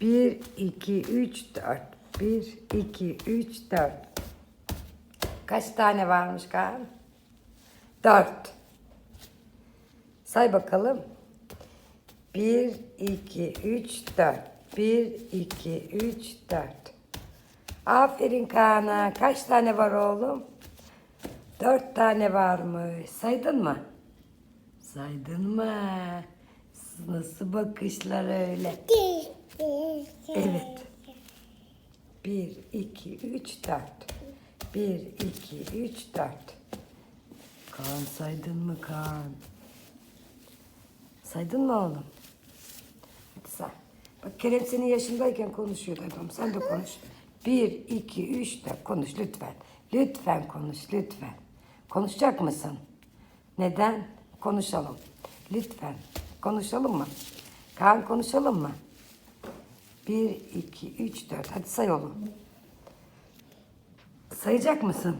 1, 2, 3, 4. 1, 2, 3, 4. Kaç tane varmış Kaan? 4. Say bakalım. 1, 2, 3, 4. 1, 2, 3, 4. Aferin Kaan'a. Kaç tane var oğlum? 4 tane varmış. Saydın mı? Saydın mı? Nasıl bakışlar öyle? Evet. 1, 2, 3, 4. 1, 2, 3, 4. Kaan saydın mı Kaan? Saydın mı oğlum? Hadi say. Bak Kerem senin yaşındayken konuşuyor adam. Sen de konuş. 1, 2, 3, 4. Konuş lütfen. Lütfen konuş lütfen. Konuşacak mısın? Neden? Konuşalım. Lütfen. Konuşalım mı? Kaan konuşalım mı? 1, 2, 3, 4. Hadi say oğlum. Sayacak mısın?